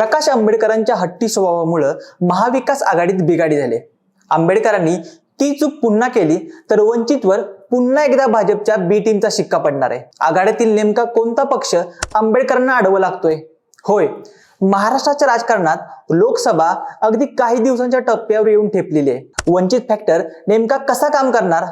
प्रकाश आंबेडकरांच्या हट्टी स्वभावामुळं महाविकास आघाडीत बिघाडी झाले. आंबेडकरांनी ती चूक पुन्हा केली तर वंचितवर पुन्हा एकदा भाजपच्या बी टीमचा शिक्का पडणार आहे. आघाडीतील नेमका कोणता पक्ष आंबेडकरांना अडवं लागतोय? होय महाराष्ट्राच्या राजकारणात लोकसभा अगदी काही दिवसांच्या टप्प्यावर येऊन ठेपलेली आहे. वंचित फॅक्टर नेमका कसा काम करणार?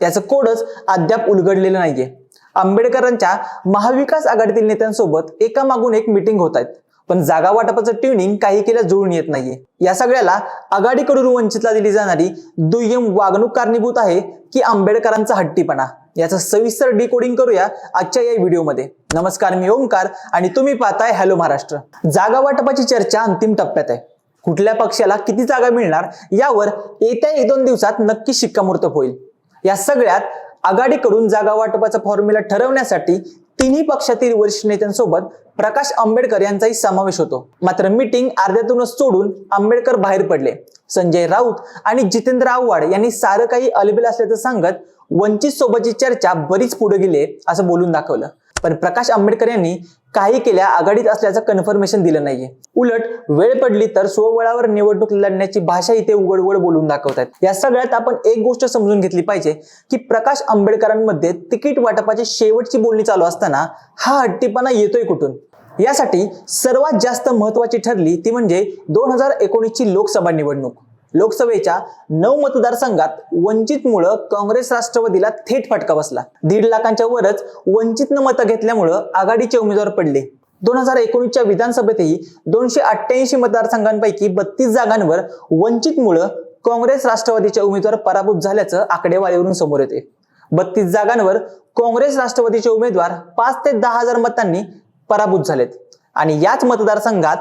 याचं कोडच अद्याप उलगडलेलं नाहीये. आंबेडकरांच्या महाविकास आघाडीतील नेत्यांसोबत एका मागून एक मिटिंग होत आहेत. पण जागा वाटपाचं ट्युनिंग काही केल्या जुळून येत नाहीये. या सगळ्याला आघाडीकडून वंचितला दिली जाणारी दुय्यम वागणूक कारणीभूत आहे की आंबेडकरांचा हट्टीपणा. याचं सविस्तर डिकोडिंग करूया आजच्या या व्हिडिओमध्ये. नमस्कार मी ओंकार आणि तुम्ही पाहताय हॅलो महाराष्ट्र. जागा वाटपाची चर्चा अंतिम टप्प्यात आहे. कुठल्या पक्षाला किती जागा मिळणार यावर येत्या एक दोन दिवसात नक्की शिक्कामोर्तब होईल. या सगळ्यात आघाडीकडून जागा वाटपाचा फॉर्म्युला ठरवण्यासाठी तिन्ही पक्षातील वरिष्ठ नेत्यांसोबत प्रकाश आंबेडकर यांचाही समावेश होतो. मात्र मीटिंग अर्ध्यातूनच सोडून आंबेडकर बाहेर पडले. संजय राऊत आणि जितेंद्र आव्हाड यांनी सारं काही अलबेल असल्याचं सांगत वंचित सोबतची चर्चा बरीच पुढे गेली असं बोलून दाखवलं. पण प्रकाश आंबेडकर यांनी काही केल्या आघाडीत असल्याचं कन्फर्मेशन दिलं नाहीये. उलट वेळ पडली तर स्वबळावर निवडणूक लढण्याची भाषा इथे उघड उघड बोलून दाखवतात. या सगळ्यात आपण एक गोष्ट समजून घेतली पाहिजे की प्रकाश आंबेडकरांमध्ये तिकीट वाटपाची शेवटची बोलणी चालू असताना हा हट्टीपणा येतोय कुठून? यासाठी सर्वात जास्त महत्वाची ठरली ती म्हणजे दोन हजार एकोणीसची लोकसभा निवडणूक. लोकसभेच्या नऊ मतदारसंघात वंचितमुळं काँग्रेस राष्ट्रवादीला थेट फटका बसला. दीड लाखांच्या वरच वंचितनं मतं घेतल्यामुळं आघाडीचे उमेदवार पडले. दोन हजार एकोणीसच्या विधानसभेतही दोनशे अठ्ठ्याऐंशी मतदारसंघांपैकी बत्तीस जागांवर वंचितमुळं काँग्रेस राष्ट्रवादीच्या उमेदवार पराभूत झाल्याचं आकडेवारीवरून समोर येते. बत्तीस जागांवर काँग्रेस राष्ट्रवादीचे उमेदवार पाच ते दहा हजार मतांनी पराभूत झालेत. आणि याच मतदारसंघात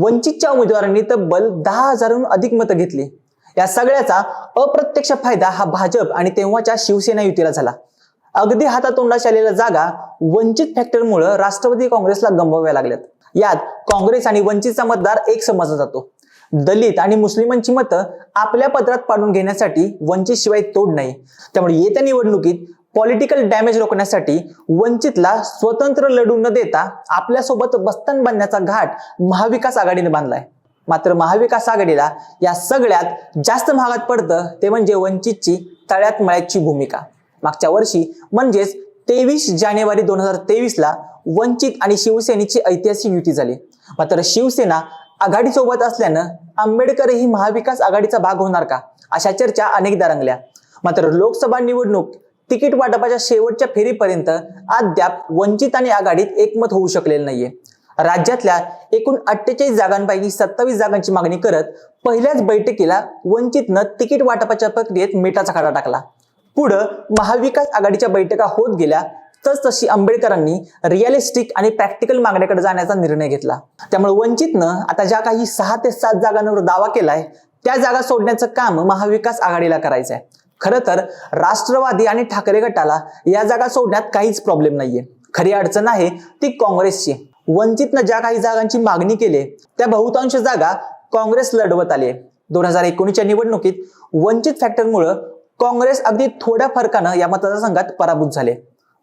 वंचितच्या उमेदवारांनी तब्बल दहा हजारहून अधिक मतं घेतली. या सगळ्याचा अप्रत्यक्ष फायदा हा भाजप आणि तेव्हाच्या शिवसेना युतीला झाला. अगदी हातातोंडाशी आलेल्या जागा वंचित फॅक्टरमुळं राष्ट्रवादी काँग्रेसला गमवाव्या लागल्यात. यात काँग्रेस आणि वंचितचा मतदार एक समजला जातो. दलित आणि मुस्लिमांची मतं आपल्या पत्रात पाडून घेण्यासाठी वंचित शिवाय तोड नाही. त्यामुळे येत्या निवडणुकीत पॉलिटिकल डॅमेज रोखण्यासाठी वंचितला स्वतंत्र लढू न देता आपल्यासोबत बस्तान बांधण्याचा घाट महाविकास आघाडीने बांधलाय. मात्र महाविकास आघाडीला या सगळ्यात जास्त महागात पडतं ते म्हणजे वंचितची तळ्यात मळ्याची भूमिका. मागच्या वर्षी म्हणजेच तेवीस जानेवारी दोन हजार तेवीसला वंचित आणि शिवसेनेची ऐतिहासिक युती झाली. मात्र शिवसेना आघाडीसोबत असल्यानं आंबेडकरही महाविकास आघाडीचा भाग होणार का? अशा चर्चा अनेकदा रंगल्या. मात्र लोकसभा निवडणूक तिकीट वाटपाच्या शेवटच्या फेरीपर्यंत अद्याप वंचित आणि आघाडीत एकमत होऊ शकलेलं नाहीये. राज्यातल्या एकूण अठ्ठेचाळीस जागांपैकी सत्तावीस जागांची मागणी करत पहिल्याच बैठकीला वंचितनं तिकीट वाटपाच्या प्रक्रियेत मिठाचा खडा टाकला. पुढं महाविकास आघाडीच्या बैठका होत गेल्या तस तशी आंबेडकरांनी रिअलिस्टिक आणि प्रॅक्टिकल मागण्याकडे जाण्याचा निर्णय घेतला. त्यामुळे वंचितनं आता ज्या काही सहा ते सात जागांवर दावा केलाय त्या जागा सोडण्याचं काम महाविकास आघाडीला करायचं आहे खरं तर राष्ट्रवादी आणि ठाकरे गटाला या जागा सोडण्यात काहीच प्रॉब्लेम नाहीये. खरी अडचण आहे ती काँग्रेसची. वंचितनं ज्या काही जागांची मागणी केली त्या बहुतांश जागा काँग्रेस लढवत आली दोन हजार एकोणीसच्या निवडणुकीत वंचित फॅक्टरमुळं काँग्रेस अगदी थोड्या फरकानं या मतदारसंघात पराभूत झाले.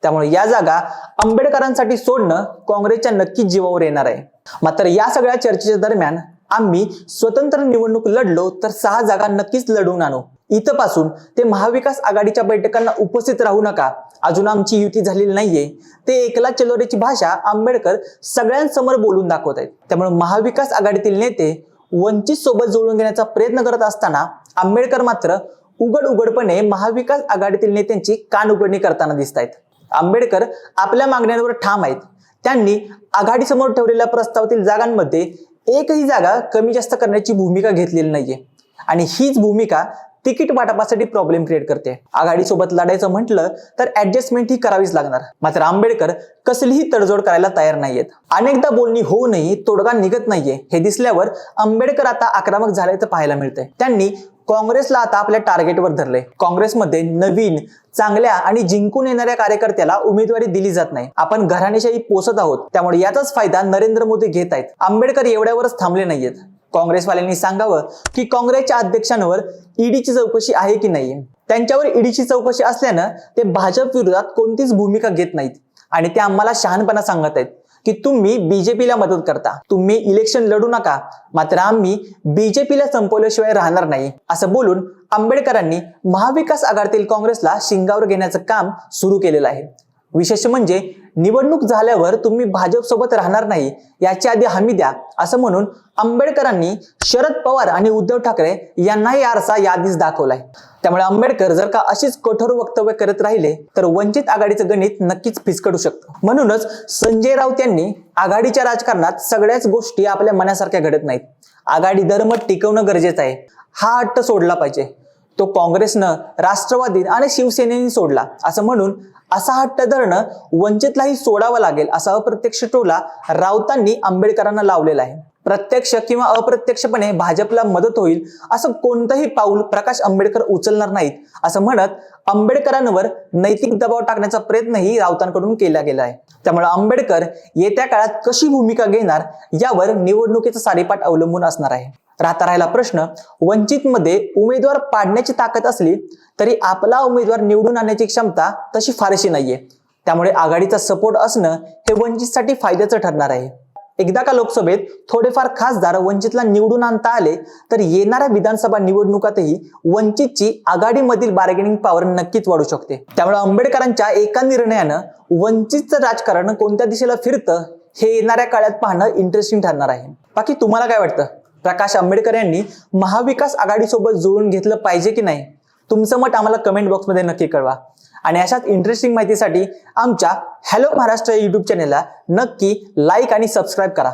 त्यामुळे या जागा आंबेडकरांसाठी सोडणं काँग्रेसच्या नक्कीच जीवावर येणार आहे. मात्र या सगळ्या चर्चेच्या दरम्यान आम्ही स्वतंत्र निवडणूक लढलो तर सहा जागा नक्कीच लढवून आणू. इथपासून ते महाविकास आघाडीच्या बैठकांना उपस्थित राहू नका. अजून आमची युती झालेली नाहीये. ते एकला चलोरेची भाषा आंबेडकर सगळ्यांसमोर बोलून दाखवत आहेत. त्यामुळे महाविकास आघाडीतील नेते वंचित सोबत जोडून घेण्याचा प्रयत्न करत असताना आंबेडकर मात्र उघड उघडपणे महाविकास आघाडीतील नेत्यांची कान उघडणी करताना दिसत आहेत. आंबेडकर आपल्या मागण्यांवर ठाम आहेत. त्यांनी आघाडीसमोर ठेवलेल्या प्रस्तावातील जागांमध्ये एकही जागा कमी जास्त करण्याची भूमिका घेतलेली नाहीये. आणि हीच भूमिका तिकीट वाटपासाठी प्रॉब्लेम क्रिएट करते. आघाडीसोबत लढायचं म्हटलं तर ऍडजस्टमेंट ही करावीच लागणार. मात्र आंबेडकर कसलीही तडजोड करायला तयार नाहीयेत. अनेकदा बोलणी होऊनही तोडगा निघत नाहीये. हे दिसल्यावर आंबेडकर आता आक्रमक झाल्याचं पाहायला मिळतंय. त्यांनी काँग्रेसला आता आपल्या टार्गेटवर धरलंय. काँग्रेसमध्ये नवीन चांगल्या आणि जिंकून येणाऱ्या कार्यकर्त्याला उमेदवारी दिली जात नाही. आपण घराणेशाही पोसत आहोत. त्यामुळे याचाच फायदा नरेंद्र मोदी घेत आहेत. आंबेडकर एवढ्यावरच थांबले नाहीयेत. काँग्रेसवाल्यांनी सांगावं की काँग्रेसच्या अध्यक्षांवर ईडीची चौकशी आहे की नाही? त्यांच्यावर ईडीची चौकशी असल्यानं ते भाजप विरोधात कोणतीच भूमिका घेत नाहीत. आणि ते आम्हाला शहाणपणा सांगत आहेत की तुम्ही बीजेपीला मदत करता. तुम्ही इलेक्शन लढू नका. मात्र आम्ही बीजेपीला संपवल्याशिवाय राहणार नाही. असं बोलून आंबेडकरांनी महाविकास आघाडीतील काँग्रेसला शिंगावर घेण्याचं काम सुरू केलेलं आहे. विशेष म्हणजे निवडणूक झाल्यावर तुम्ही भाजप सोबत राहणार नाही याची आधी हमी द्या. असं म्हणून आंबेडकरांनी शरद पवार आणि उद्धव ठाकरे यांनाही आरसा यादीच दाखवलाय. त्यामुळे आंबेडकर जर का अशीच कठोर वक्तव्य करत राहिले तर वंचित आघाडीचं गणित नक्कीच फिसकडू शकतं. म्हणूनच संजय राऊत यांनी आघाडीच्या राजकारणात सगळ्याच गोष्टी आपल्या मनासारख्या घडत नाहीत. आघाडी धर्म टिकवणं गरजेचं आहे. हा हट्ट सोडला पाहिजे. तो काँग्रेसनं राष्ट्रवादी आणि शिवसेनेने सोडला. असं म्हणून असा हट्ट धरणं वंचितलाही सोडावं लागेल असा अप्रत्यक्ष टोला राऊतांनी आंबेडकरांना लावलेला आहे. प्रत्यक्ष किंवा अप्रत्यक्षपणे भाजपला मदत होईल असं कोणतंही पाऊल प्रकाश आंबेडकर उचलणार नाहीत असं म्हणत आंबेडकरांवर नैतिक दबाव टाकण्याचा प्रयत्नही राऊतांकडून केला गेला आहे. त्यामुळे आंबेडकर येत्या काळात कशी भूमिका घेणार यावर निवडणुकीचा साडेपाठ अवलंबून असणार आहे. राहता राहिला प्रश्न वंचितमध्ये उमेदवार पाडण्याची ताकद असली तरी आपला उमेदवार निवडून आणण्याची क्षमता तशी फारशी नाहीये. त्यामुळे आघाडीचा सपोर्ट असणं हे वंचितसाठी फायद्याचं ठरणार आहे. एकदा का लोकसभेत थोडेफार खासदार वंचितला निवडून आणता आले तर येणाऱ्या विधानसभा निवडणुकातही वंचितची आघाडीमधील बार्गेनिंग पॉवर नक्कीच वाढू शकते. त्यामुळे आंबेडकरांच्या एका निर्णयानं वंचितचं राजकारण कोणत्या दिशेला फिरतं हे येणाऱ्या काळात पाहणं इंटरेस्टिंग ठरणार आहे. बाकी तुम्हाला काय वाटतं? प्रकाश आंबेडकर यांनी महाविकास आघाडीसोबत जुळून घेतलं पाहिजे की नाही? तुमचं मत आम्हाला कमेंट बॉक्समध्ये नक्की कळवा. आणि अशाच इंटरेस्टिंग माहितीसाठी आमच्या हॅलो महाराष्ट्र युट्यूब चॅनेलला नक्की लाईक आणि सबस्क्राईब करा.